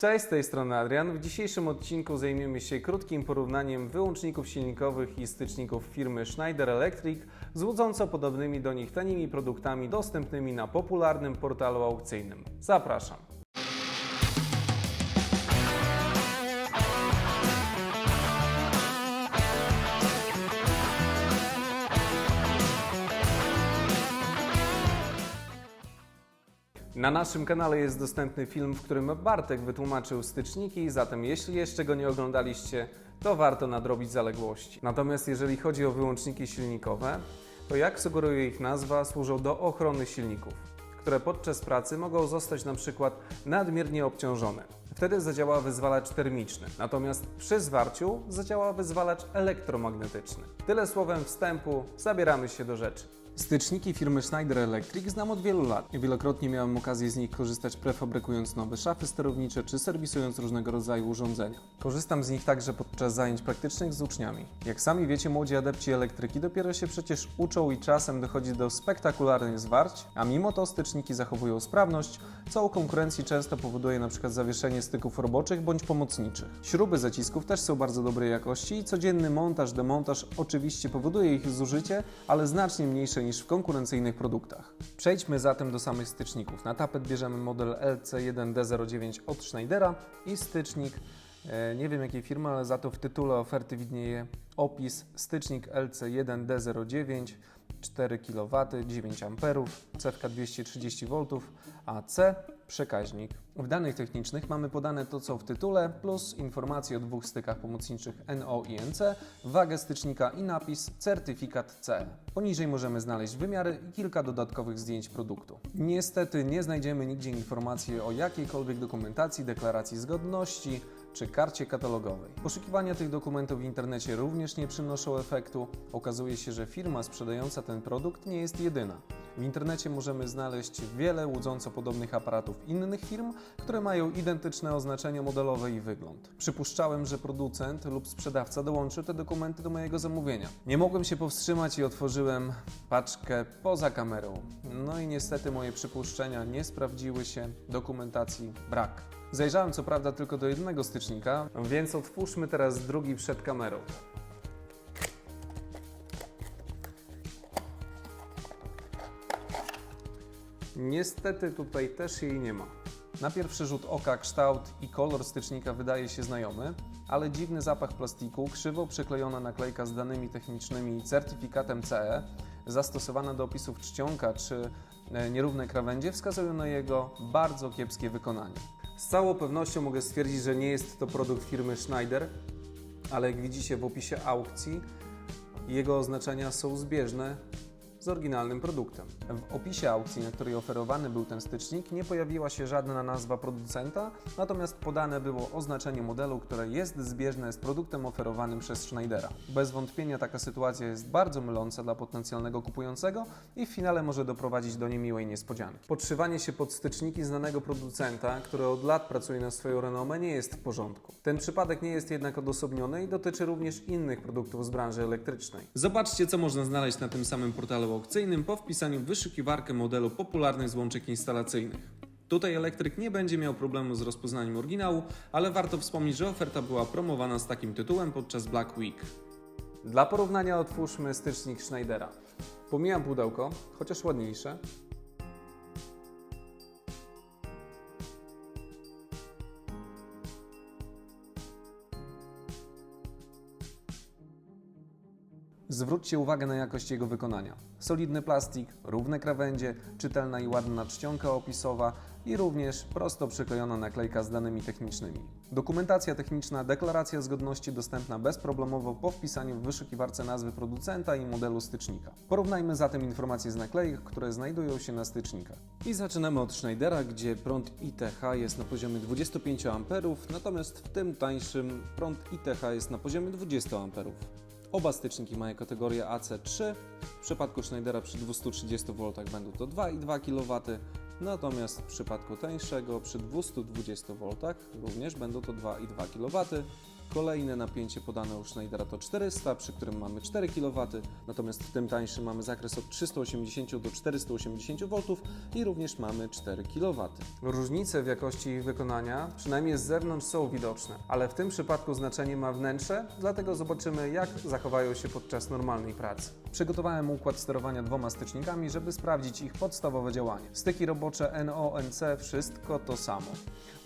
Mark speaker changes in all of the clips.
Speaker 1: Cześć, z tej strony Adrian. W dzisiejszym odcinku zajmiemy się krótkim porównaniem wyłączników silnikowych i styczników firmy Schneider Electric z łudząco podobnymi do nich tanimi produktami dostępnymi na popularnym portalu aukcyjnym. Zapraszam. Na naszym kanale jest dostępny film, w którym Bartek wytłumaczył styczniki, zatem jeśli jeszcze go nie oglądaliście, to warto nadrobić zaległości. Natomiast jeżeli chodzi o wyłączniki silnikowe, to jak sugeruje ich nazwa, służą do ochrony silników, które podczas pracy mogą zostać na przykład nadmiernie obciążone. Wtedy zadziała wyzwalacz termiczny, natomiast przy zwarciu zadziała wyzwalacz elektromagnetyczny. Tyle słowem wstępu, zabieramy się do rzeczy. Styczniki firmy Schneider Electric znam od wielu lat. Wielokrotnie miałem okazję z nich korzystać prefabrykując nowe szafy sterownicze czy serwisując różnego rodzaju urządzenia. Korzystam z nich także podczas zajęć praktycznych z uczniami. Jak sami wiecie, młodzi adepci elektryki dopiero się przecież uczą i czasem dochodzi do spektakularnych zwarć, a mimo to styczniki zachowują sprawność, co u konkurencji często powoduje np. zawieszenie styków roboczych bądź pomocniczych. Śruby zacisków też są bardzo dobrej jakości i codzienny montaż, demontaż oczywiście powoduje ich zużycie, ale znacznie mniejsze niż w konkurencyjnych produktach. Przejdźmy zatem do samych styczników. Na tapet bierzemy model LC1D09 od Schneidera i stycznik nie wiem jakiej firmy, ale za to w tytule oferty widnieje opis stycznik LC1D09 4 kW, 9 A, cewka 230 V, a C przekaźnik. W danych technicznych mamy podane to, co w tytule, plus informacje o dwóch stykach pomocniczych NO i NC, wagę stycznika i napis certyfikat CE. Poniżej możemy znaleźć wymiary i kilka dodatkowych zdjęć produktu. Niestety nie znajdziemy nigdzie informacji o jakiejkolwiek dokumentacji, deklaracji zgodności, czy karcie katalogowej. Poszukiwania tych dokumentów w internecie również nie przynoszą efektu. Okazuje się, że firma sprzedająca ten produkt nie jest jedyna. W internecie możemy znaleźć wiele łudząco podobnych aparatów innych firm, które mają identyczne oznaczenia modelowe i wygląd. Przypuszczałem, że producent lub sprzedawca dołączył te dokumenty do mojego zamówienia. Nie mogłem się powstrzymać i otworzyłem paczkę poza kamerą. No i niestety moje przypuszczenia nie sprawdziły się, dokumentacji brak. Zajrzałem co prawda tylko do jednego stycznika, więc otwórzmy teraz drugi przed kamerą. Niestety tutaj też jej nie ma. Na pierwszy rzut oka kształt i kolor stycznika wydaje się znajomy, ale dziwny zapach plastiku, krzywo przyklejona naklejka z danymi technicznymi i certyfikatem CE, zastosowana do opisów czcionka czy e, nierówne krawędzie wskazują na jego bardzo kiepskie wykonanie. Z całą pewnością mogę stwierdzić, że nie jest to produkt firmy Schneider, ale jak widzicie w opisie aukcji, jego oznaczenia są zbieżne z oryginalnym produktem. W opisie aukcji, na której oferowany był ten stycznik, nie pojawiła się żadna nazwa producenta, natomiast podane było oznaczenie modelu, które jest zbieżne z produktem oferowanym przez Schneidera. Bez wątpienia taka sytuacja jest bardzo myląca dla potencjalnego kupującego i w finale może doprowadzić do niemiłej niespodzianki. Podszywanie się pod styczniki znanego producenta, który od lat pracuje na swoją renomę, nie jest w porządku. Ten przypadek nie jest jednak odosobniony i dotyczy również innych produktów z branży elektrycznej. Zobaczcie, co można znaleźć na tym samym portalu aukcyjnym po wpisaniu w wyszukiwarkę modelu popularnych złączek instalacyjnych. Tutaj elektryk nie będzie miał problemu z rozpoznaniem oryginału, ale warto wspomnieć, że oferta była promowana z takim tytułem podczas Black Week. Dla porównania otwórzmy stycznik Schneidera. Pomijam pudełko, chociaż ładniejsze. Zwróćcie uwagę na jakość jego wykonania. Solidny plastik, równe krawędzie, czytelna i ładna czcionka opisowa i również prosto przyklejona naklejka z danymi technicznymi. Dokumentacja techniczna, deklaracja zgodności dostępna bezproblemowo po wpisaniu w wyszukiwarce nazwy producenta i modelu stycznika. Porównajmy zatem informacje z naklejek, które znajdują się na stycznikach. I zaczynamy od Schneidera, gdzie prąd ITH jest na poziomie 25 A, natomiast w tym tańszym prąd ITH jest na poziomie 20 A. Oba styczniki mają kategorię AC3. W przypadku Schneidera przy 230 V będą to 2,2 kW,
Speaker 2: Natomiast w przypadku tańszego przy 220 V również będą to 2,2 kW. Kolejne napięcie podane u Schneidera to 400, przy którym mamy 4 kW, natomiast w tym tańszym mamy zakres od 380 do 480 V i również mamy 4 kW.
Speaker 1: Różnice w jakości wykonania, przynajmniej z zewnątrz, są widoczne, ale w tym przypadku znaczenie ma wnętrze, dlatego zobaczymy, jak zachowają się podczas normalnej pracy. Przygotowałem układ sterowania dwoma stycznikami, żeby sprawdzić ich podstawowe działanie. Styki robocze NO, NC, wszystko to samo.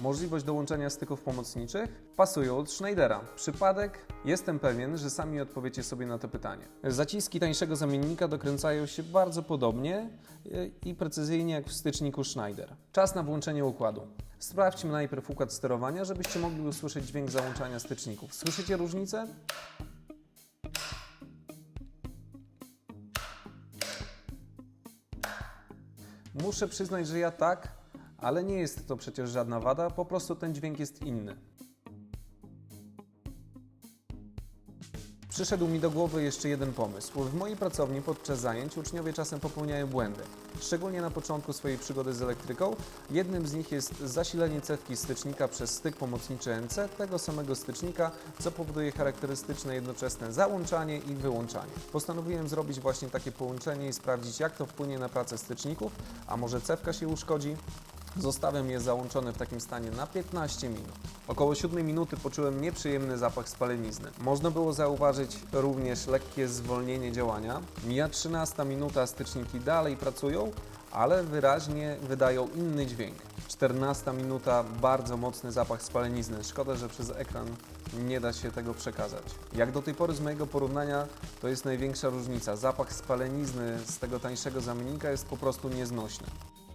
Speaker 1: Możliwość dołączenia styków pomocniczych pasują od Schneidera. Przypadek? Jestem pewien, że sami odpowiecie sobie na to pytanie. Zaciski tańszego zamiennika dokręcają się bardzo podobnie e, i precyzyjnie jak w styczniku Schneider. Czas na włączenie układu. Sprawdźmy najpierw układ sterowania, żebyście mogli usłyszeć dźwięk załączania styczników. Słyszycie różnicę? Muszę przyznać, że ja tak, ale nie jest to przecież żadna wada, po prostu ten dźwięk jest inny. Przyszedł mi do głowy jeszcze jeden pomysł. W mojej pracowni podczas zajęć uczniowie czasem popełniają błędy. Szczególnie na początku swojej przygody z elektryką. Jednym z nich jest zasilenie cewki stycznika przez styk pomocniczy NC, tego samego stycznika, co powoduje charakterystyczne jednoczesne załączanie i wyłączanie. Postanowiłem zrobić właśnie takie połączenie i sprawdzić, jak to wpłynie na pracę styczników, a może cewka się uszkodzi? Zostawiam je załączone w takim stanie na 15 minut. Około 7 minuty poczułem nieprzyjemny zapach spalenizny. Można było zauważyć również lekkie zwolnienie działania. Mija 13 minuta, styczniki dalej pracują, ale wyraźnie wydają inny dźwięk. 14 minuta, bardzo mocny zapach spalenizny. Szkoda, że przez ekran nie da się tego przekazać. Jak do tej pory z mojego porównania, to jest największa różnica. Zapach spalenizny z tego tańszego zamiennika jest po prostu nieznośny.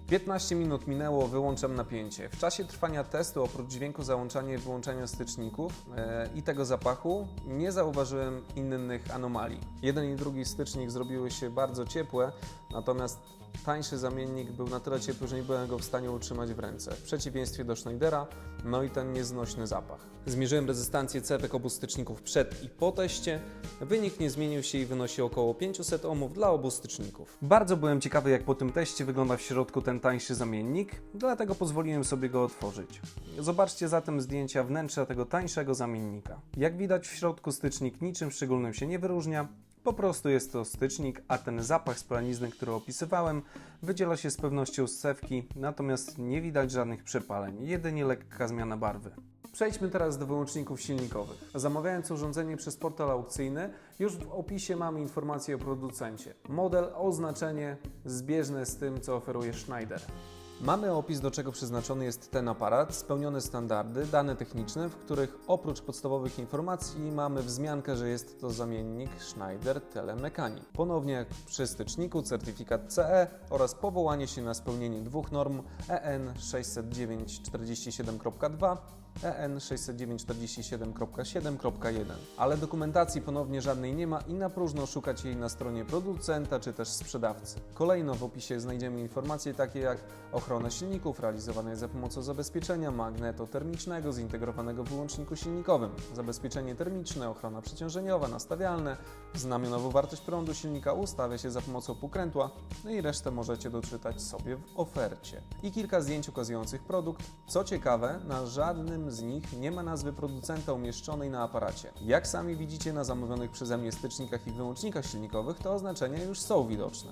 Speaker 1: 15 minut minęło, wyłączam napięcie. W czasie trwania testu, oprócz dźwięku załączania i wyłączania styczników e, i tego zapachu, nie zauważyłem innych anomalii. Jeden i drugi stycznik zrobiły się bardzo ciepłe, natomiast tańszy zamiennik był na tyle ciepły, że nie byłem go w stanie utrzymać w ręce. W przeciwieństwie do Schneidera, no i ten nieznośny zapach. Zmierzyłem rezystancję cewek obu styczników przed i po teście. Wynik nie zmienił się i wynosi około 500 ohmów dla obu styczników. Bardzo byłem ciekawy, jak po tym teście wygląda w środku ten tańszy zamiennik, dlatego pozwoliłem sobie go otworzyć. Zobaczcie zatem zdjęcia wnętrza tego tańszego zamiennika. Jak widać w środku stycznik niczym szczególnym się nie wyróżnia, po prostu jest to stycznik, a ten zapach spalenizny, który opisywałem, wydziela się z pewnością z cewki, natomiast nie widać żadnych przepaleń, jedynie lekka zmiana barwy. Przejdźmy teraz do wyłączników silnikowych. Zamawiając urządzenie przez portal aukcyjny, już w opisie mamy informację o producencie. Model, oznaczenie zbieżne z tym, co oferuje Schneider. Mamy opis, do czego przeznaczony jest ten aparat, spełnione standardy, dane techniczne, w których oprócz podstawowych informacji mamy wzmiankę, że jest to zamiennik Schneider Telemechanic. Ponownie jak przy styczniku certyfikat CE oraz powołanie się na spełnienie dwóch norm EN 60947.2 EN 60947.7.1, ale dokumentacji ponownie żadnej nie ma i na próżno szukać jej na stronie producenta czy też sprzedawcy. Kolejno w opisie znajdziemy informacje takie jak ochrona silników realizowana jest za pomocą zabezpieczenia magnetotermicznego zintegrowanego w wyłączniku silnikowym, zabezpieczenie termiczne, ochrona przeciążeniowa, nastawialne, znamionową wartość prądu silnika ustawia się za pomocą półkrętła, no i resztę możecie doczytać sobie w ofercie. I kilka zdjęć ukazujących produkt. Co ciekawe, na żadnym z nich nie ma nazwy producenta umieszczonej na aparacie. Jak sami widzicie na zamówionych przeze mnie stycznikach i wyłącznikach silnikowych, to oznaczenia już są widoczne.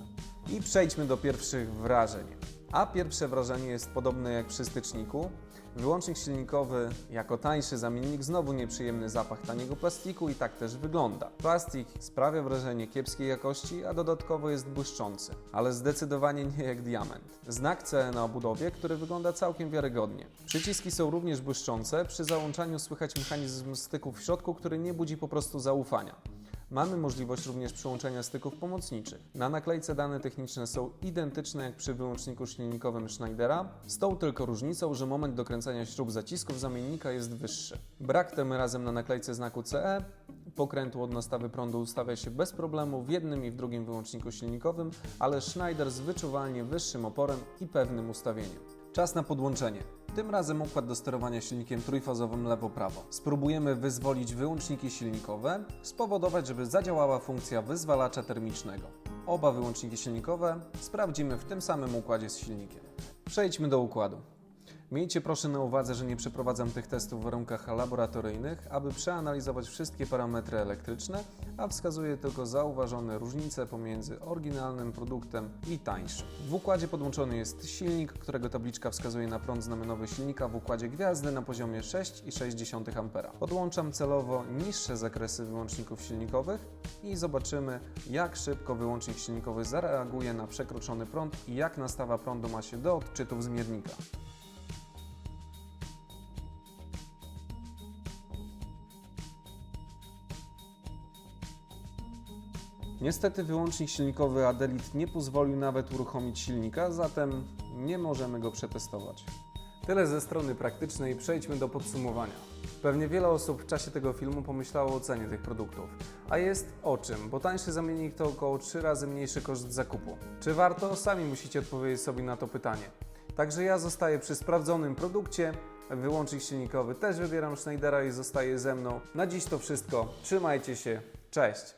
Speaker 1: I przejdźmy do pierwszych wrażeń. A pierwsze wrażenie jest podobne jak przy styczniku. Wyłącznik silnikowy jako tańszy zamiennik znowu nieprzyjemny zapach taniego plastiku i tak też wygląda. Plastik sprawia wrażenie kiepskiej jakości, a dodatkowo jest błyszczący, ale zdecydowanie nie jak diament. Znak CE na obudowie, który wygląda całkiem wiarygodnie. Przyciski są również błyszczące, przy załączaniu słychać mechanizm styków w środku, który nie budzi po prostu zaufania. Mamy możliwość również przyłączenia styków pomocniczych. Na naklejce dane techniczne są identyczne jak przy wyłączniku silnikowym Schneidera, z tą tylko różnicą, że moment dokręcania śrub zacisków zamiennika jest wyższy. Brak tym razem na naklejce znaku CE, pokrętło od nastawy prądu ustawia się bez problemu w jednym i w drugim wyłączniku silnikowym, ale Schneider z wyczuwalnie wyższym oporem i pewnym ustawieniem. Czas na podłączenie. Tym razem układ do sterowania silnikiem trójfazowym lewo-prawo. Spróbujemy wyzwolić wyłączniki silnikowe, spowodować, żeby zadziałała funkcja wyzwalacza termicznego. Oba wyłączniki silnikowe sprawdzimy w tym samym układzie z silnikiem. Przejdźmy do układu. Miejcie proszę na uwadze, że nie przeprowadzam tych testów w warunkach laboratoryjnych, aby przeanalizować wszystkie parametry elektryczne, a wskazuję tylko zauważone różnice pomiędzy oryginalnym produktem i tańszym. W układzie podłączony jest silnik, którego tabliczka wskazuje na prąd znamionowy silnika w układzie gwiazdy na poziomie 6,6 A. Podłączam celowo niższe zakresy wyłączników silnikowych i zobaczymy, jak szybko wyłącznik silnikowy zareaguje na przekroczony prąd i jak nastawa prądu ma się do odczytów zmiennika. Niestety wyłącznik silnikowy Adelit nie pozwolił nawet uruchomić silnika, zatem nie możemy go przetestować. Tyle ze strony praktycznej, przejdźmy do podsumowania. Pewnie wiele osób w czasie tego filmu pomyślało o cenie tych produktów. A jest o czym, bo tańszy zamiennik to około 3 razy mniejszy koszt zakupu. Czy warto? Sami musicie odpowiedzieć sobie na to pytanie. Także ja zostaję przy sprawdzonym produkcie, wyłącznik silnikowy też wybieram Schneidera i zostaje ze mną. Na dziś to wszystko, trzymajcie się, cześć!